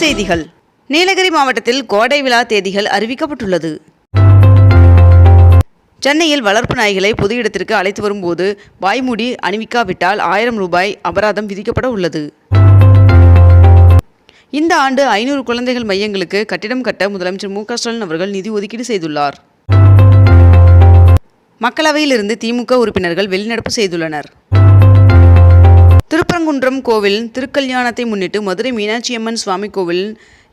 செய்திகள். நீலகிரி மாவட்டத்தில் கோடை விழா தேதிகள் அறிவிக்கப்பட்டுள்ளது. சென்னையில் வளர்ப்பு நாய்களை பொது இடத்திற்கு அழைத்து வரும்போது வாய்மூடி அணிவிக்காவிட்டால் ஆயிரம் ரூபாய் அபராதம் விதிக்கப்பட உள்ளது. இந்த ஆண்டு ஐநூறு குழந்தைகள் மையங்களுக்கு கட்டிடம் கட்ட முதலமைச்சர் மு ஸ்டாலின் அவர்கள் நிதி ஒதுக்கீடு செய்துள்ளார். மக்களவையிலிருந்து திமுக உறுப்பினர்கள் வெளிநடப்பு செய்துள்ளனர். திருப்பரங்குன்றம் கோவில் திருக்கல்யாணத்தை முன்னிட்டு மதுரை மீனாட்சியம்மன் சுவாமி கோவில்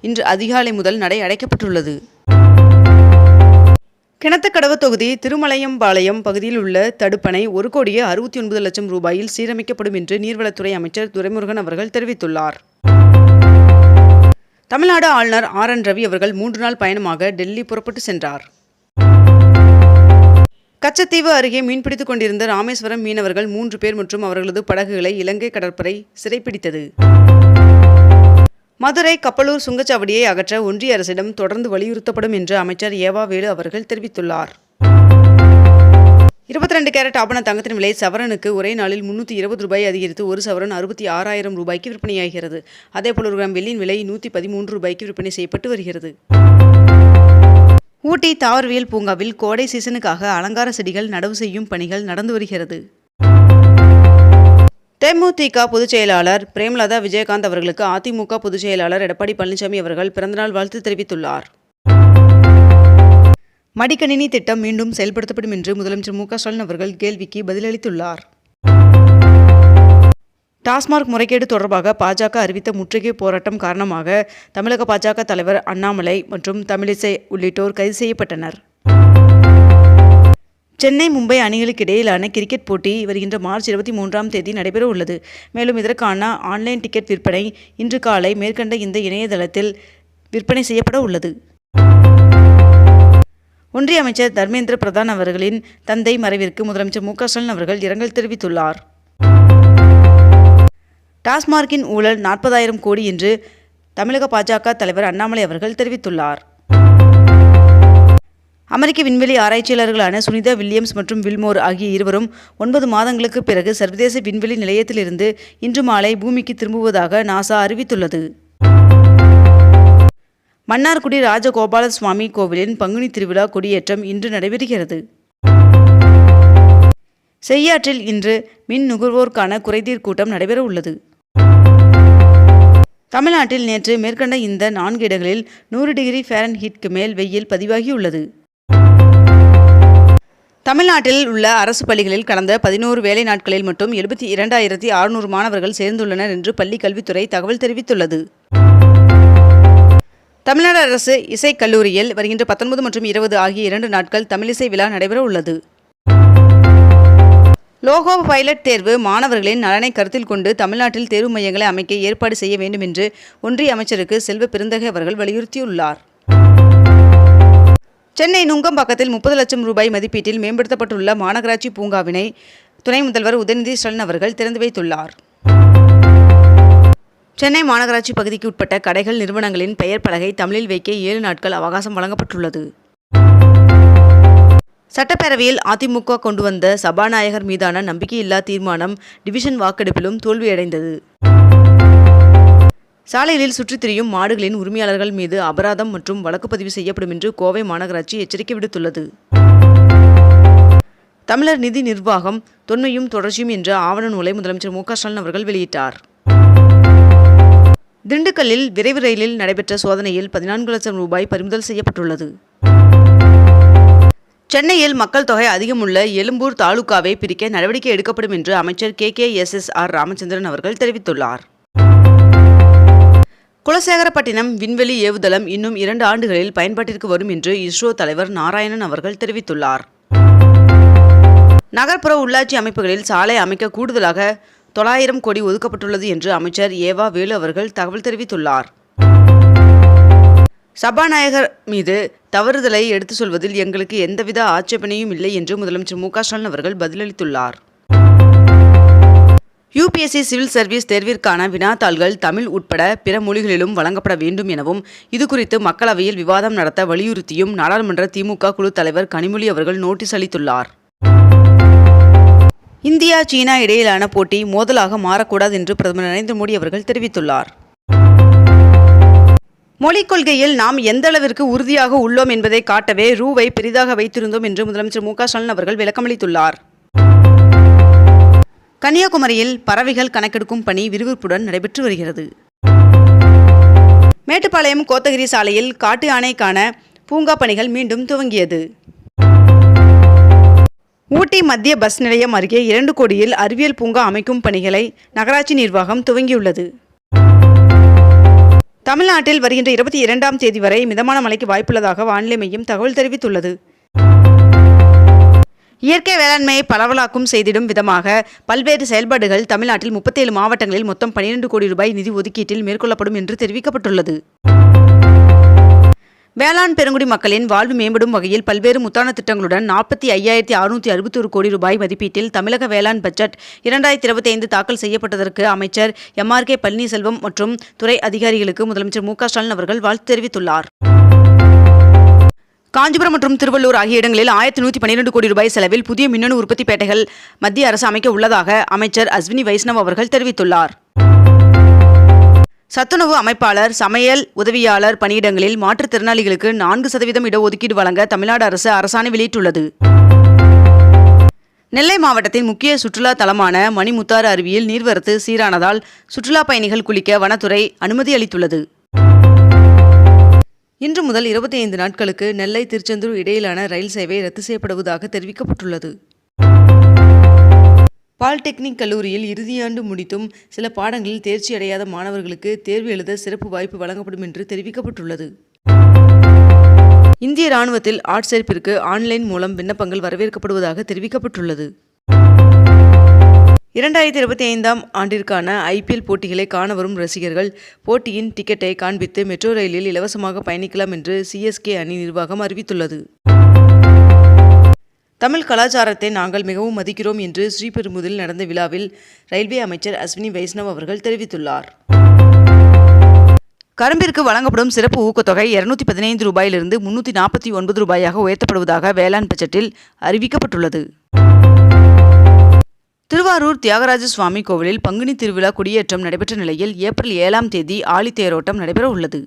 இன்று அதிகாலை முதல் நடை அடைக்கப்பட்டுள்ளது. கிணத்துக்கடவு தொகுதி திருமலையம்பாளையம் பகுதியில் உள்ள தடுப்பணை ஒரு கோடியே அறுபத்தி ஒன்பது லட்சம் ரூபாயில் சீரமைக்கப்படும் என்று நீர்வளத்துறை அமைச்சர் துரைமுருகன் அவர்கள் தெரிவித்துள்ளார். தமிழ்நாடு ஆளுநர் ஆர் என் ரவி அவர்கள் மூன்று நாள் பயணமாக டெல்லி புறப்பட்டு சென்றார். கச்சத்தீவு அருகே மீன்பிடித்துக் கொண்டிருந்த ராமேஸ்வரம் மீனவர்கள் மூன்று பேர் மற்றும் அவர்களது படகுகளை இலங்கை கடற்படை சிறைப்பிடித்தது. மதுரை கப்பலூர் சுங்கச்சாவடியை அகற்ற ஒன்றிய அரசிடம் தொடர்ந்து வலியுறுத்தப்படும் என்று அமைச்சர் ஏவா வேலு அவர்கள் தெரிவித்துள்ளார். இருபத்தி ரெண்டு கேரட் ஆபண தங்கத்தின் விலை சவரனுக்கு ஒரே நாளில் முன்னூற்றி இருபது ரூபாய் அதிகரித்து ஒரு சவரன் அறுபத்தி ஆறாயிரம் ரூபாய்க்கு விற்பனையாகிறது. அதேபோல் ஒரு கிராம் வெள்ளியின் விலை நூற்றி பதிமூன்று ரூபாய்க்கு விற்பனை செய்யப்பட்டு வருகிறது. ஊட்டி தாவரவியல் பூங்காவில் கோடை சீசனுக்காக அலங்கார செடிகள் நடவு செய்யும் பணிகள் நடந்து வருகிறது. தேமுதிக பொதுச் செயலாளர் பிரேமலதா விஜயகாந்த் அவர்களுக்கு அதிமுக பொதுச் செயலாளர் எடப்பாடி பழனிசாமி அவர்கள் பிறந்தநாள் வாழ்த்து தெரிவித்துள்ளார். மடிக்கணினி திட்டம் மீண்டும் செயல்படுத்தப்படும் என்று முதலமைச்சர் மு க ஸ்டாலின் அவர்கள் கேள்விக்கு பதிலளித்துள்ளார். டாஸ்மார்க் முறைகேடு தொடர்பாக பாஜக அறிவித்த முற்றுகை போராட்டம் காரணமாக தமிழக பாஜக தலைவர் அண்ணாமலை மற்றும் தமிழிசை உள்ளிட்டோர் கைது செய்யப்பட்டனர். சென்னை மும்பை அணிகளுக்கு இடையிலான கிரிக்கெட் போட்டி வருகின்ற மார்ச் இருபத்தி மூன்றாம் தேதி நடைபெற உள்ளது. மேலும் இதற்கான ஆன்லைன் டிக்கெட் விற்பனை இன்று காலை மேற்கண்ட இந்த இணையதளத்தில் விற்பனை செய்யப்பட உள்ளது. ஒன்றிய அமைச்சர் தர்மேந்திர பிரதான் அவர்களின் தந்தை மறைவிற்கு முதலமைச்சர் மு க ஸ்டாலின் அவர்கள் இரங்கல் தெரிவித்துள்ளார். டாஸ்மார்க்கின் ஊழல் நாற்பதாயிரம் கோடி என்று தமிழக பாஜக தலைவர் அண்ணாமலை அவர்கள் தெரிவித்துள்ளார். அமெரிக்க விண்வெளி ஆராய்ச்சியாளர்களான சுனிதா வில்லியம்ஸ் மற்றும் வில்மோர் ஆகிய இருவரும் ஒன்பது மாதங்களுக்கு பிறகு சர்வதேச விண்வெளி நிலையத்திலிருந்து இன்று மாலை பூமிக்கு திரும்புவதாக நாசா அறிவித்துள்ளது. மன்னார்குடி ராஜகோபால சுவாமி கோவிலின் பங்குனி திருவிழா கொடியேற்றம் இன்று நடைபெறுகிறது. செய்யாற்றில் இன்று மின் நுகர்வோருக்கான குறைதீர் கூட்டம் நடைபெற உள்ளது தமிழ்நாட்டில் நேற்று மேற்கண்ட இந்த நான்கு இடங்களில் நூறு டிகிரி ஃபேரன்ஹீட்க்கு மேல் வெயில் பதிவாகியுள்ளது. தமிழ்நாட்டில் உள்ள அரசு பள்ளிகளில் கடந்த பதினோரு வேலை நாட்களில் மட்டும் எழுபத்தி இரண்டாயிரத்தி அறுநூறு மாணவர்கள் சேர்ந்துள்ளனர் என்று பள்ளிக் கல்வித்துறை தகவல் தெரிவித்துள்ளது. தமிழ்நாடு அரசு இசைக்கல்லூரியில் வருகின்ற பத்தொன்பது மற்றும் இருபது ஆகிய இரண்டு நாட்கள் தமிழிசை விழா நடைபெற உள்ளது லோகோ பைலட் தேர்வு மாணவர்களின் நலனை கருத்தில் கொண்டு தமிழ்நாட்டில் தேர்வு மையங்களை அமைக்க ஏற்பாடு செய்ய வேண்டும் என்று ஒன்றிய அமைச்சருக்கு செல்வ பெருந்தகை அவர்கள் வலியுறுத்தியுள்ளார். சென்னை நுங்கம்பாக்கத்தில் முப்பது லட்சம் ரூபாய் மதிப்பீட்டில் மேம்படுத்தப்பட்டுள்ள மாநகராட்சி பூங்காவினை துணை முதல்வர் உதயநிதி ஸ்டாலின் அவர்கள் திறந்து வைத்துள்ளார். சென்னை மாநகராட்சி பகுதிக்கு உட்பட்ட கடைகள் நிறுவனங்களின் பெயர் பலகை தமிழில் வைக்க ஏழு நாட்கள் அவகாசம் வழங்கப்பட்டுள்ளது. சட்டப்பேரவையில் அதிமுக கொண்டு வந்த சபாநாயகர் மீதான நம்பிக்கையில்லா தீர்மானம் டிவிஷன் வாக்கெடுப்பிலும் தோல்வியடைந்தது. சாலைகளில் சுற்றித் திரியும் மாடுகளின் உரிமையாளர்கள் மீது அபராதம் மற்றும் வழக்கு பதிவு செய்யப்படும் என்று கோவை மாநகராட்சி எச்சரிக்கை விடுத்துள்ளது. தமிழர் நிதி நிர்வாகம் தொன்மையும் தொடர்ச்சியும் என்ற ஆவண நூலை முதலமைச்சர் மு ஸ்டாலின் அவர்கள் வெளியிட்டார். திண்டுக்கல்லில் விரைவு ரயிலில் நடைபெற்ற சோதனையில் பதினான்கு லட்சம் ரூபாய் பறிமுதல் செய்யப்பட்டுள்ளது. சென்னையில் மக்கள் தொகை அதிகமுள்ள எழும்பூர் தாலுகாவை பிரிக்க நடவடிக்கை எடுக்கப்படும் என்று அமைச்சர் K K S S R Ramachandran அவர்கள் தெரிவித்துள்ளார். குலசேகரப்பட்டினம் விண்வெளி ஏவுதளம் இன்னும் இரண்டு ஆண்டுகளில் பயன்பாட்டிற்கு வரும் என்று இஸ்ரோ தலைவர் நாராயணன் அவர்கள் தெரிவித்துள்ளார். நகர்ப்புற உள்ளாட்சி அமைப்புகளில் சாலை அமைக்க கூடுதலாக தொள்ளாயிரம் கோடி ஒதுக்கப்பட்டுள்ளது என்று அமைச்சர் ஏவா வேலு அவர்கள் தகவல் தெரிவித்துள்ளார். சபாநாயகர் மீது தவறுதலை எடுத்துச் சொல்வதில் எங்களுக்கு எந்தவித ஆட்சேபனையும் இல்லை என்று முதலமைச்சர் மு க ஸ்டாலின் அவர்கள் பதிலளித்துள்ளார். யுபிஎஸ்சி சிவில் சர்வீஸ் தேர்விற்கான வினாத்தாள்கள் தமிழ் உட்பட பிற மொழிகளிலும் வழங்கப்பட வேண்டும் எனவும் இதுகுறித்து மக்களவையில் விவாதம் நடத்த வலியுறுத்தியும் நாடாளுமன்ற திமுக குழு தலைவர் கனிமொழி அவர்கள் நோட்டீஸ் அளித்துள்ளார். இந்தியா சீனா இடையிலான போட்டி மோதலாக மாறக்கூடாது என்று பிரதமர் நரேந்திர மோடி அவர்கள் தெரிவித்துள்ளார். மொழிக் கொள்கையில் நாம் எந்த அளவிற்கு உறுதியாக உள்ளோம் என்பதை காட்டவே ரூவை பெரிதாக வைத்திருந்தோம் என்று முதலமைச்சர் மு க ஸ்டாலின் அவர்கள் விளக்கமளித்துள்ளார். கன்னியாகுமரியில் பறவைகள் கணக்கெடுக்கும் பணி விறுவிறுப்புடன் நடைபெற்று வருகிறது. மேட்டுப்பாளையம் கோத்தகிரி சாலையில் காட்டு யானைக்கான பூங்கா பணிகள் மீண்டும் துவங்கியது. ஊட்டி மத்திய பஸ் நிலையம் அருகே இரண்டு கோடியில் அறிவியல் பூங்கா அமைக்கும் பணிகளை நகராட்சி நிர்வாகம் துவங்கியுள்ளது. தமிழ்நாட்டில் வருகின்ற இருபத்தி இரண்டாம் தேதி வரை மிதமான மழைக்கு வாய்ப்புள்ளதாக வானிலை மையம் தகவல் தெரிவித்துள்ளது. இயற்கை வேளாண்மையை பரவலாக்கும் செய்திடும் விதமாக பல்வேறு செயல்பாடுகள் தமிழ்நாட்டில் முப்பத்தேழு மாவட்டங்களில் மொத்தம் பனிரெண்டு கோடி ரூபாய் நிதி ஒதுக்கீட்டில் மேற்கொள்ளப்படும் என்று தெரிவிக்கப்பட்டுள்ளது. வேளாண் பெருங்குடி மக்களின் வாழ்வு மேம்படும் வகையில் பல்வேறு முத்தான திட்டங்களுடன் நாற்பத்தி ஐயாயிரத்தி அறுநூற்றி அறுபத்தொரு கோடி ரூபாய் மதிப்பீட்டில் தமிழக வேளாண் பட்ஜெட் இரண்டாயிரத்தி இருபத்தி ஐந்து தாக்கல் செய்யப்பட்டதற்கு அமைச்சர் எம் கே பழனிசெல்வம் மற்றும் துறை அதிகாரிகளுக்கு முதலமைச்சர் மு க ஸ்டாலின் அவர்கள் வாழ்த்து தெரிவித்துள்ளார். காஞ்சிபுரம் மற்றும் திருவள்ளூர் ஆகிய இடங்களில் ஆயிரத்தி நூற்றி பன்னிரெண்டு கோடி ரூபாய் செலவில் புதிய மின்னணு உற்பத்தி பேட்டைகள் மத்திய அரசு அமைக்க உள்ளதாக அமைச்சர் அஸ்வினி வைஷ்ணவ் அவர்கள் தெரிவித்துள்ளார். சத்துணவு அமைப்பாளர் சமையல் உதவியாளர் பணியிடங்களில் மாற்றுத்திறனாளிகளுக்கு நான்கு சதவீதம் இடஒதுக்கீடு வழங்க தமிழ்நாடு அரசு அரசாணை வெளியிட்டுள்ளது. நெல்லை மாவட்டத்தின் முக்கிய சுற்றுலா தலமான மணிமுத்தாறு அருவியில் நீர்வரத்து சீரானதால் சுற்றுலா பயணிகள் குளிக்க வனத்துறை அனுமதி அளித்துள்ளது. இன்று முதல் இருபத்தி ஐந்து நாட்களுக்கு நெல்லை திருச்செந்தூர் இடையிலான ரயில் சேவை ரத்து செய்யப்படுவதாக தெரிவிக்கப்பட்டுள்ளது. பாலிடெக்னிக் கல்லூரியில் இறுதியாண்டு முடித்தும் சில பாடங்களில் தேர்ச்சி அடையாத மாணவர்களுக்கு தேர்வு எழுத சிறப்பு வாய்ப்பு வழங்கப்படும் என்று தெரிவிக்கப்பட்டுள்ளது. இந்திய ராணுவத்தில் ஆட்சேர்ப்பிற்கு ஆன்லைன் மூலம் விண்ணப்பங்கள் வரவேற்கப்படுவதாக தெரிவிக்கப்பட்டுள்ளது. இரண்டாயிரத்தி இருபத்தி ஐந்தாம் ஆண்டிற்கான ஐபிஎல் போட்டிகளை காண வரும் ரசிகர்கள் போட்டியின் டிக்கெட்டை காண்பித்து மெட்ரோ ரயிலில் இலவசமாக பயணிக்கலாம் என்று சிஎஸ்கே அணி நிர்வாகம் அறிவித்துள்ளது. தமிழ் கலாச்சாரத்தை நாங்கள் மிகவும் மதிக்கிறோம் என்று ஸ்ரீபெரும்புதில் நடந்த விழாவில் ரயில்வே அமைச்சர் அஸ்வினி வைஷ்ணவ் அவர்கள் தெரிவித்துள்ளார். கரும்பிற்கு வழங்கப்படும் சிறப்பு ஊக்கத்தொகை இருநூத்தி பதினைந்து ரூபாயிலிருந்து முன்னூற்றி நாற்பத்தி ஒன்பது ரூபாயாக உயர்த்தப்படுவதாக வேளாண் பட்ஜெட்டில் அறிவிக்கப்பட்டுள்ளது. திருவாரூர் தியாகராஜ சுவாமி கோவிலில் பங்குனி திருவிழா குடியேற்றம் நடைபெற்ற நிலையில் ஏப்ரல் ஏழாம் தேதி ஆழித்தேரோட்டம் நடைபெற உள்ளது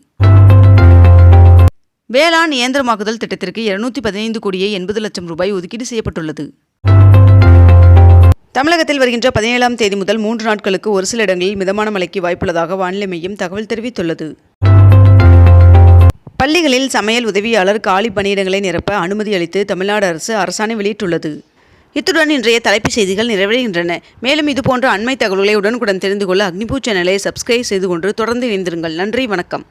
வேளாண் இயந்திரமாக்குதல் திட்டத்திற்கு இருநூத்தி பதினைந்து கோடியே எண்பது லட்சம் ரூபாய் ஒதுக்கீடு செய்யப்பட்டுள்ளது. தமிழகத்தில் வருகின்ற பதினேழாம் தேதி முதல் மூன்று நாட்களுக்கு ஒரு சில இடங்களில் மிதமான மழைக்கு வாய்ப்புள்ளதாக வானிலை மையம் தகவல் தெரிவித்துள்ளது. பள்ளிகளில் சமையல் உதவியாளர் காலி பணியிடங்களை நிரப்ப அனுமதி அளித்து தமிழ்நாடு அரசு அரசாணை வெளியிட்டுள்ளது. இத்துடன் இன்றைய தலைப்புச் செய்திகள் நிறைவடைகின்றன. மேலும் இதுபோன்ற அண்மை தகவல்களை உடனுக்குடன் தெரிந்து கொள்ள அக்னிபூ சேனலை சப்ஸ்கிரைப் செய்து கொண்டு தொடர்ந்து இணைந்திருங்கள். நன்றி வணக்கம்.